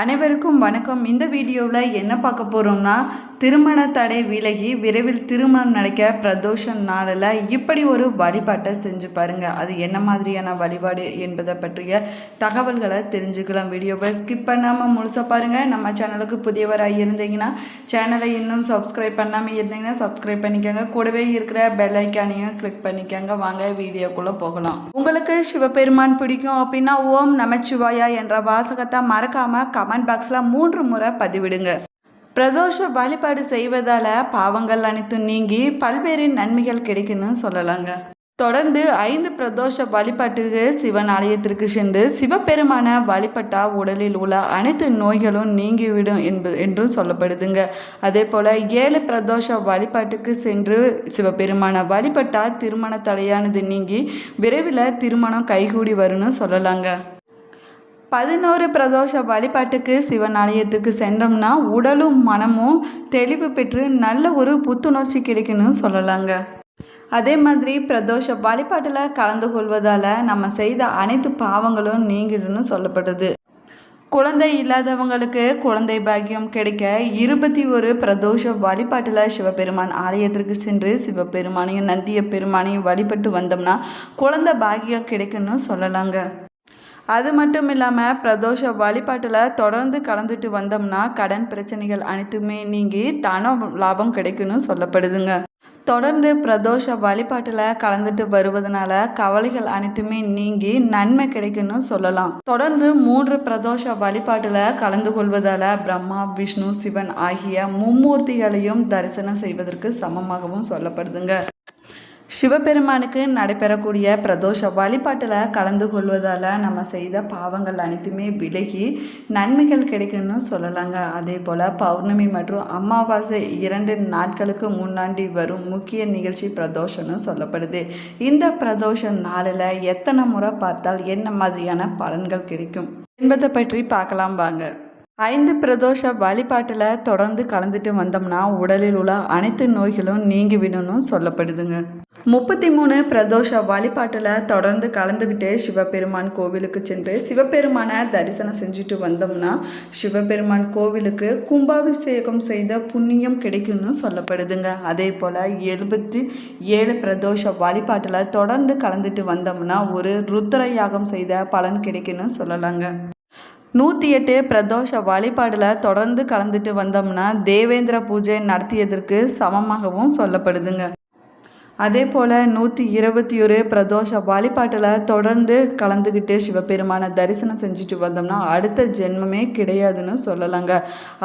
அனைவருக்கும் வணக்கம். இந்த வீடியோவில் என்ன பார்க்க போகிறோம்னா திருமண தடை விலகி விரைவில் திருமணம் நடக்க பிரதோஷ நாளில் இப்படி ஒரு வழிபாட்டை செஞ்சு பாருங்கள் அது என்ன மாதிரியான வழிபாடு என்பதை பற்றிய தகவல்களை தெரிஞ்சுக்கலாம். வீடியோவை ஸ்கிப் பண்ணாமல் முழுசாக பாருங்கள் நம்ம சேனலுக்கு புதியவராக இருந்தீங்கன்னா சேனலை இன்னும் சப்ஸ்கிரைப் பண்ணாமல் இருந்தீங்கன்னா சப்ஸ்கிரைப் பண்ணிக்கோங்க. கூடவே இருக்கிற பெல் ஐக்கானையும் கிளிக் பண்ணிக்கோங்க. வாங்க வீடியோக்குள்ளே போகலாம். உங்களுக்கு சிவபெருமான் பிடிக்கும் அப்படின்னா ஓம் நமச்சிவாயா என்ற வாசகத்தை மறக்காமல் கமெண்ட் பாக்ஸில் மூன்று முறை பதிவிடுங்க. பிரதோஷ வழிபாடு செய்வதால் பாவங்கள் அனைத்தும் நீங்கி பல்வேறு நன்மைகள் கிடைக்குன்னு சொல்லலாங்க. தொடர்ந்து ஐந்து பிரதோஷ வழிபாட்டுக்கு சிவன் ஆலயத்திற்கு சென்று சிவபெருமான வழிபட்டா உடலில் உள்ள அனைத்து நோய்களும் நீங்கிவிடும் என்பது என்றும் சொல்லப்படுதுங்க. அதே போல் ஏழு பிரதோஷ வழிபாட்டுக்கு சென்று சிவபெருமான வழிபட்டா திருமண தடையானது நீங்கி விரைவில் திருமணம் கைகூடி வரும்னு சொல்லலாங்க. பதினோரு பிரதோஷ வழிபாட்டுக்கு சிவன் ஆலயத்துக்கு சென்றோம்னா உடலும் மனமும் தெளிவு பெற்று நல்ல ஒரு புத்துணர்ச்சி கிடைக்குன்னு சொல்லலாங்க. அதே மாதிரி பிரதோஷ வழிபாட்டில் கலந்து கொள்வதால் நம்ம செய்த அனைத்து பாவங்களும் நீங்கிடும்னு சொல்லப்படுது. குழந்தை இல்லாதவங்களுக்கு குழந்தை பாக்கியம் கிடைக்க இருபத்தி ஒரு பிரதோஷ வழிபாட்டில் சிவபெருமான் ஆலயத்திற்கு சென்று சிவபெருமானையும் நந்திய பெருமானையும் வழிபட்டு வந்தோம்னா குழந்தை பாக்கியம் கிடைக்குன்னு சொல்லலாங்க. அது மட்டும் இல்லாமல் பிரதோஷ வழிபாட்டில் தொடர்ந்து கலந்துட்டு வந்தோம்னா கடன் பிரச்சனைகள் அனைத்துமே நீங்கி தன லாபம் கிடைக்குன்னு சொல்லப்படுதுங்க. தொடர்ந்து பிரதோஷ வழிபாட்டில் கலந்துட்டு வருவதனால கவலைகள் அனைத்துமே நீங்கி நன்மை கிடைக்குன்னு சொல்லலாம். தொடர்ந்து மூன்று பிரதோஷ வழிபாட்டில் கலந்து கொள்வதால் பிரம்மா விஷ்ணு சிவன் ஆகிய மும்மூர்த்திகளையும் தரிசனம் செய்வதற்கு சமமாகவும் சொல்லப்படுதுங்க. சிவபெருமானுக்கு நடைபெறக்கூடிய பிரதோஷ வழிபாட்டில் கலந்து கொள்வதால் நம்ம செய்த பாவங்கள் அனைத்துமே விலகி நன்மைகள் கிடைக்குன்னு சொல்லலாங்க. அதே போல் பௌர்ணமி மற்றும் அமாவாசை இரண்டு நாட்களுக்கு முன்னாடி வரும் முக்கிய நிகழ்ச்சி பிரதோஷம்னு சொல்லப்படுது. இந்த பிரதோஷ நாளில் எத்தனை முறை பார்த்தால் என்ன மாதிரியான பலன்கள் கிடைக்கும் என்பதை பற்றி பார்க்கலாம் வாங்க. ஐந்து பிரதோஷ வழிபாட்டில் தொடர்ந்து கலந்துட்டு வந்தோம்னா உடலில் உள்ள அனைத்து நோய்களும் நீங்கிவிடணும் சொல்லப்படுதுங்க. முப்பத்தி மூணு பிரதோஷ வழிபாட்டில் தொடர்ந்து கலந்துக்கிட்டு சிவபெருமான் கோவிலுக்கு சென்று சிவபெருமானை தரிசனம் செஞ்சுட்டு வந்தோம்னா சிவபெருமான் கோவிலுக்கு கும்பாபிஷேகம் செய்த புண்ணியம் கிடைக்கும்னு சொல்லப்படுதுங்க. அதே போல் எழுபத்தி ஏழு பிரதோஷ வழிபாட்டில் தொடர்ந்து கலந்துட்டு வந்தோம்னா ஒரு ருத்ர யாகம் செய்த பலன் கிடைக்குன்னு சொல்லலாங்க. நூற்றி எட்டு பிரதோஷ வழிபாடில் தொடர்ந்து கலந்துட்டு வந்தோம்னா தேவேந்திர பூஜை நடத்தியதற்கு சமமாகவும் சொல்லப்படுதுங்க. அதே போல் நூற்றி இருபத்தி ஒரு பிரதோஷ வழிபாட்டில் தொடர்ந்து கலந்துக்கிட்டு சிவபெருமானை தரிசனம் செஞ்சுட்டு வந்தோம்னா அடுத்த ஜென்மமே கிடையாதுன்னு சொல்லலாங்க.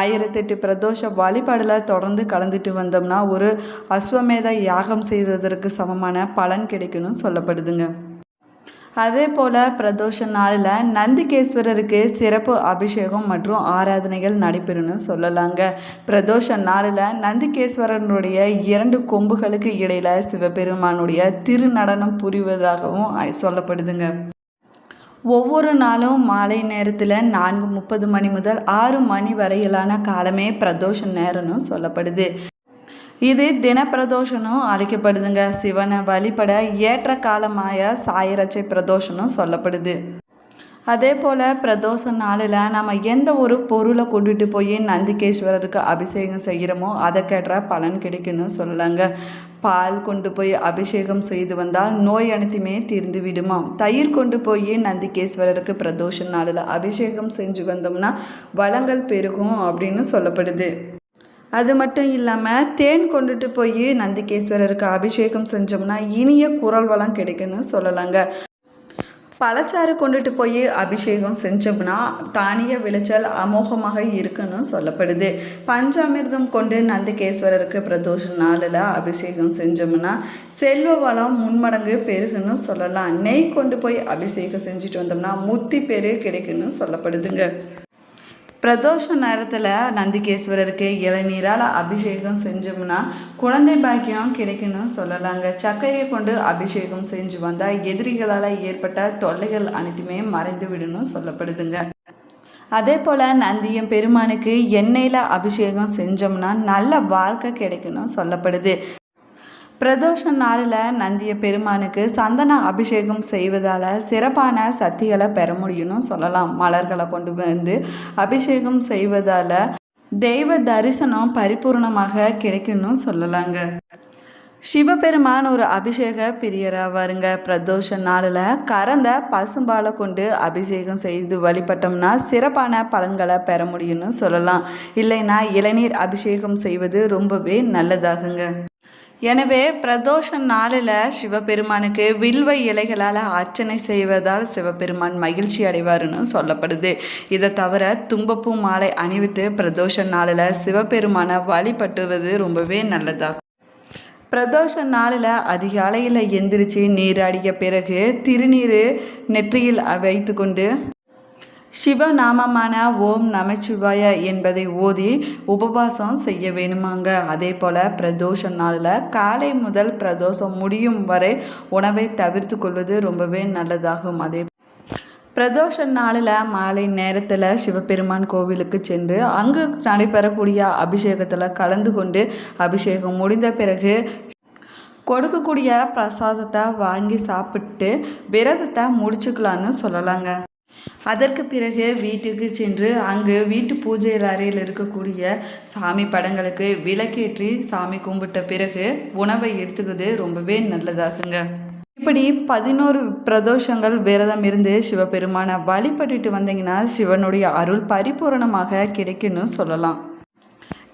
ஆயிரத்தெட்டு பிரதோஷ வழிபாடில் தொடர்ந்து கலந்துட்டு வந்தோம்னா ஒரு அஸ்வமேத யாகம் செய்வதற்கு சமமான பலன் கிடைக்கணும்னு சொல்லப்படுதுங்க. அதே போல் பிரதோஷ நாளில் நந்திகேஸ்வரருக்கு சிறப்பு அபிஷேகம் மற்றும் ஆராதனைகள் நடைபெறும்னு சொல்லலாங்க. பிரதோஷ நாளில் நந்திகேஸ்வரனுடைய இரண்டு கொம்புகளுக்கு இடையில் சிவபெருமானுடைய திருநடனம் புரிவதாகவும் சொல்லப்படுதுங்க. ஒவ்வொரு நாளும் மாலை நேரத்தில் நான்கு முப்பது மணி முதல் ஆறு மணி வரையிலான காலமே பிரதோஷ நேரம்னு சொல்லப்படுது. இது தினப்பிரதோஷனும் அழைக்கப்படுதுங்க. சிவனை வழிபட ஏற்ற காலமாய சாயரச்சை பிரதோஷனும் சொல்லப்படுது. அதே போல் பிரதோஷ நாளில் நம்ம எந்த ஒரு பொருளை கொண்டுட்டு போய் நந்திகேஸ்வரருக்கு அபிஷேகம் செய்கிறோமோ அதற்கேற்ற பலன் கிடைக்குன்னு சொல்லலாங்க. பால் கொண்டு போய் அபிஷேகம் செய்து வந்தால் நோய் அனைத்துமே தீர்ந்து விடுமா தயிர் கொண்டு போய் நந்திகேஸ்வரருக்கு பிரதோஷ நாளில் அபிஷேகம் செஞ்சு வந்தோம்னா வளங்கள் பெருகும் அப்படின்னு சொல்லப்படுது. அது மட்டும் இல்லாமல் தேன் கொண்டுட்டு போய் நந்திகேஸ்வரருக்கு அபிஷேகம் செஞ்சோம்னா இனிய குரல் வளம் கிடைக்குன்னு சொல்லலாங்க. பழச்சாறு கொண்டுட்டு போய் அபிஷேகம் செஞ்சோம்னா தானிய விளைச்சல் அமோகமாக இருக்குன்னு சொல்லப்படுது. பஞ்சாமிர்தம் கொண்டு நந்திகேஸ்வரருக்கு பிரதோஷ நாளில் அபிஷேகம் செஞ்சோம்னா செல்வ வளம் முன்மடங்கு பெருகுன்னு சொல்லலாம். நெய் கொண்டு போய் அபிஷேகம் செஞ்சுட்டு வந்தோம்னா முத்தி பெரு கிடைக்குன்னு சொல்லப்படுதுங்க. பிரதோஷ நேரத்தில் நந்திகேஸ்வரருக்கு இளநீரால் அபிஷேகம் செஞ்சோம்னா குழந்தை பாக்கியம் கிடைக்கணும்னு சொல்லலாங்க. சர்க்கரையை கொண்டு அபிஷேகம் செஞ்சு வந்தால் எதிரிகளால் ஏற்பட்ட தொல்லைகள் அனைத்துமே மறைந்து விடணும் சொல்லப்படுதுங்க. அதே போல் நந்தியம் பெருமானுக்கு எண்ணெயில் அபிஷேகம் செஞ்சோம்னா நல்ல வாழ்க்கை கிடைக்கணும் சொல்லப்படுது. பிரதோஷ நாளில் நந்திய பெருமானுக்கு சந்தன அபிஷேகம் செய்வதால் சிறப்பான சக்திகளை பெற முடியும்னு சொல்லலாம். மலர்களை கொண்டு வந்து அபிஷேகம் செய்வதால் தெய்வ தரிசனம் பரிபூர்ணமாக கிடைக்கும்னு சொல்லலாங்க. சிவபெருமான் ஒரு அபிஷேக பிரியராக வருங்க. பிரதோஷ நாளில் கறந்த பசும்பாலை கொண்டு அபிஷேகம் செய்து வழிபட்டோம்னா சிறப்பான பலன்களை பெற முடியும்னு சொல்லலாம். இல்லைன்னா இளநீர் அபிஷேகம் செய்வது ரொம்பவே நல்லதாகுங்க. எனவே பிரதோஷ நாளில் சிவபெருமானுக்கு வில்வ இலைகளால் அர்ச்சனை செய்வதால் சிவபெருமான் மகிழ்ச்சி அடைவார்னு சொல்லப்படுது. இதை தவிர தும்பப்பூ மாலை அணிவித்து பிரதோஷ நாளில் சிவபெருமானை வழிபட்டுவது ரொம்பவே நல்லதாக பிரதோஷ நாளில் அதிகாலையில் எந்திரிச்சு நீராடிய பிறகு திருநீர் நெற்றியில் வைத்து கொண்டு சிவநாமமான ஓம் நமச்சிவாய என்பதை ஓதி உபவாசம் செய்ய வேணுமாங்க. அதே போல் பிரதோஷ நாளில் காலை முதல் பிரதோஷம் முடியும் வரை உணவை தவிர்த்து கொள்வது ரொம்பவே நல்லதாகும். அதே பிரதோஷ நாளில் மாலை நேரத்தில் சிவபெருமான் கோவிலுக்கு சென்று அங்கு நடைபெறக்கூடிய அபிஷேகத்தில் கலந்து கொண்டு அபிஷேகம் முடிந்த பிறகு கொடுக்கக்கூடிய பிரசாதத்தை வாங்கி சாப்பிட்டு விரதத்தை முடிச்சுக்கலான்னு சொல்லலாங்க. அதற்கு பிறகு வீட்டுக்கு சென்று அங்கு வீட்டு பூஜை அறையில் இருக்கக்கூடிய சாமி படங்களுக்கு விளக்கேற்றி சாமி கும்பிட்ட பிறகு உணவை எடுத்துக்கிறது ரொம்பவே நல்லதாகுங்க. இப்படி பதினோரு பிரதோஷங்கள் விரதம் இருந்து சிவபெருமானை வழிபட்டுட்டு வந்தீங்கன்னா சிவனுடைய அருள் பரிபூரணமாக கிடைக்குன்னு சொல்லலாம்.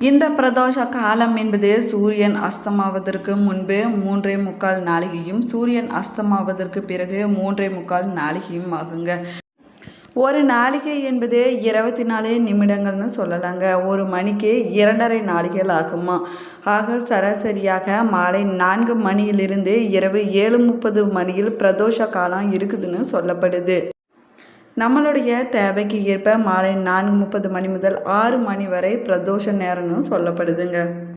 இந்த பிரதோஷ காலம் என்பது சூரியன் அஸ்தமாவதற்கு முன்பு மூன்றே முக்கால் நாளிகையும் சூரியன் அஸ்தமாவதற்கு பிறகு மூன்றே முக்கால் நாளிகையும் ஆகுங்க. ஒரு நாளிகை என்பது இருபத்தி நாலு நிமிடங்கள்னு சொல்லலாங்க. ஒரு மணிக்கு இரண்டரை நாளிகள் ஆகுமா? ஆக சராசரியாக மாலை நான்கு மணியிலிருந்து இரவு ஏழு முப்பது மணியில் பிரதோஷ காலம் இருக்குதுன்னு சொல்லப்படுது. நம்மளுடைய தேவைக்கு ஏற்ப மாலை நான்கு முப்பது மணி முதல் ஆறு மணி வரை பிரதோஷ நேரம்னு சொல்லப்படுதுங்க.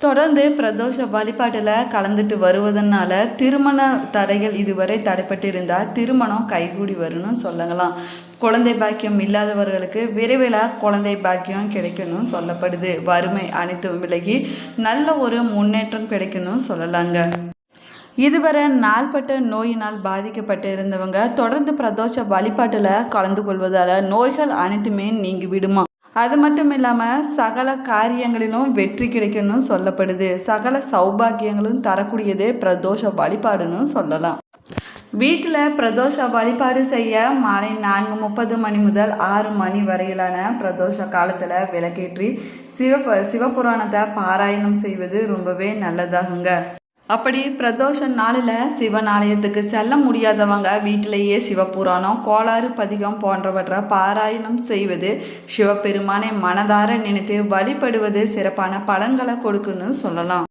தொடர்ந்து பிரதோஷ வழிபாட்டில் கலந்துட்டு வருவதனால திருமண தடைகள் இதுவரை தடைப்பட்டு இருந்தால் திருமணம் கைகூடி வரும்னு சொல்லலாம். குழந்தை பாக்கியம் இல்லாதவர்களுக்கு விரைவில் குழந்தை பாக்கியம் கிடைக்கணும் சொல்லப்படுது. வறுமை அனைத்தும் விலகி நல்ல ஒரு முன்னேற்றம் கிடைக்கணும்னு சொல்லலாங்க. இதுவரை நாள்பட்ட நோயினால் பாதிக்கப்பட்டு இருந்தவங்க தொடர்ந்து பிரதோஷ வழிபாட்டில் கலந்து கொள்வதால் நோய்கள் அனைத்துமே நீங்கி விடுமா? அது மட்டும் இல்லாமல் சகல காரியங்களிலும் வெற்றி கிடைக்கணும்னு சொல்லப்படுது. சகல சௌபாகியங்களும் தரக்கூடியதே பிரதோஷ வழிபாடுன்னு சொல்லலாம். வீட்டில் பிரதோஷ வழிபாடு செய்ய மாலை நான்கு முப்பது மணி முதல் ஆறு மணி வரையிலான பிரதோஷ காலத்தில் விளக்கேற்றி சிவ சிவபுராணத்தை பாராயணம் செய்வது ரொம்பவே நல்லதாகுங்க. அப்படி பிரதோஷ நாளில் சிவன் ஆலயத்துக்கு செல்ல முடியாதவங்க வீட்டிலேயே சிவபுராணம் கோளாறு பதிகம் போன்றவற்றை பாராயணம் செய்வது சிவபெருமானை மனதார நினைத்து வழிபடுவது சிறப்பான பலன்களை கொடுக்குன்னு சொல்லலாம்.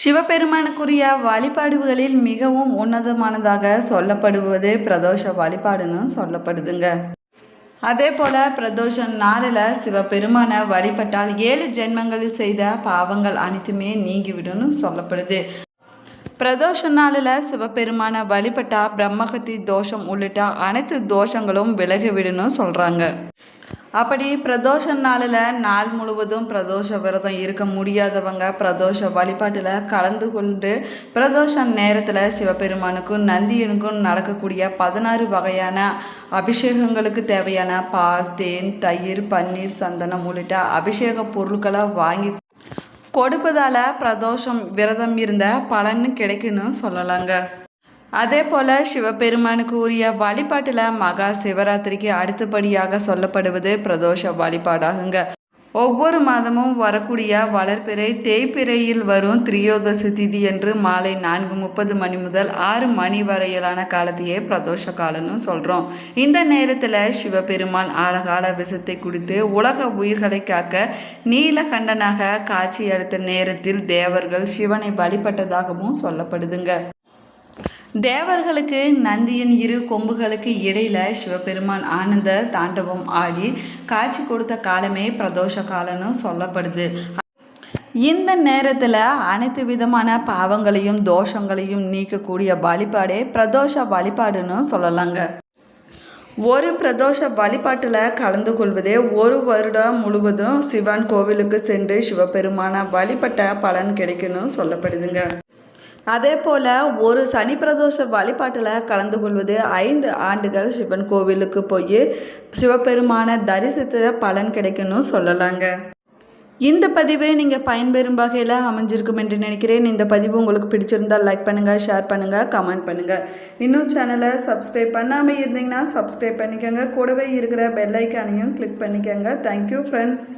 சிவபெருமானுக்குரிய வழிபாடுகளில் மிகவும் உன்னதமானதாக சொல்லப்படுவது பிரதோஷ வழிபாடுன்னு சொல்லப்படுதுங்க. அதே போல் பிரதோஷம் நாளில் சிவபெருமானை வழிபட்டால் ஏழு ஜென்மங்களில் செய்த பாவங்கள் அனைத்துமே நீங்கிவிடும்னு சொல்லப்படுது. பிரதோஷ நாளில் சிவபெருமானை வழிபட்டால் பிரம்மகத்தி தோஷம் உள்ளிட்ட அனைத்து தோஷங்களும் விலகிவிடுன்னு சொல்கிறாங்க அப்படி பிரதோஷ நாளில் நாள் முழுவதும் பிரதோஷ விரதம் இருக்க முடியாதவங்க பிரதோஷ வழிபாட்டில் கலந்து கொண்டு பிரதோஷ நேரத்தில் சிவபெருமானுக்கும் நந்தியனுக்கும் நடக்கக்கூடிய பதினாறு வகையான அபிஷேகங்களுக்கு தேவையான பால் தேன் தயிர் பன்னீர் சந்தனம் உள்ளிட்ட அபிஷேக பொருட்களை வாங்கி கொடுப்பதால் பிரதோஷம் விரதம் இருந்த பலன் கிடைக்குன்னு சொல்லலாங்க. அதே போல் சிவபெருமானுக்கு உரிய வழிபாட்டில் மகா சிவராத்திரிக்கு அடுத்தபடியாக சொல்லப்படுவது பிரதோஷ வழிபாடாகுங்க. ஒவ்வொரு மாதமும் வரக்கூடிய வளர்ப்பிறை தேய்பிறையில் வரும் திரியோதசி திதி என்று மாலை நான்கு முப்பது மணி முதல் ஆறு மணி வரையிலான காலத்தையே பிரதோஷ காலம்னு சொல்கிறோம் இந்த நேரத்தில் சிவபெருமான் ஆழகால விஷத்தை குடித்து உலக உயிர்களை காக்க நீலகண்டனாக காட்சி அளித்த நேரத்தில் தேவர்கள் சிவனை வழிபட்டதாகவும் சொல்லப்படுதுங்க. தேவர்களுக்கு நந்தியின் இரு கொம்புகளுக்கு இடையில சிவபெருமான் ஆனந்த தாண்டவம் ஆடி காட்சி கொடுத்த காலமே பிரதோஷ காலம்னு சொல்லப்படுது. இந்த நேரத்தில் அனைத்து விதமான பாவங்களையும் தோஷங்களையும் நீக்கக்கூடிய வழிபாடே பிரதோஷ வழிபாடுன்னு சொல்லலாங்க. ஒரு பிரதோஷ வழிபாட்டில் கலந்து கொள்வதே ஒரு வருடம் முழுவதும் சிவன் கோவிலுக்கு சென்று சிவபெருமான வழிபட்ட பலன் கிடைக்கும்னு சொல்லப்படுதுங்க. அதே போல் ஒரு சனி பிரதோஷ வழிபாட்டில் கலந்து கொள்வது ஐந்து ஆண்டுகள் சிவன் கோவிலுக்கு போய் சிவபெருமான தரிசித்த பலன் கிடைக்கும்னு சொல்லலாங்க. இந்த பதிவு நீங்கள் பயன்பெறும் வகையில் அமைஞ்சிருக்கும் என்று நினைக்கிறேன். இந்த பதிவு உங்களுக்கு பிடிச்சிருந்தால் லைக் பண்ணுங்கள் ஷேர் பண்ணுங்கள் கமெண்ட் பண்ணுங்கள் இன்னும் சேனலை சப்ஸ்கிரைப் பண்ணாமல் இருந்தீங்கன்னா சப்ஸ்கிரைப் பண்ணிக்கோங்க. கூடவே இருக்கிற பெல்லைக்கானையும் கிளிக் பண்ணிக்கோங்க. Thank you friends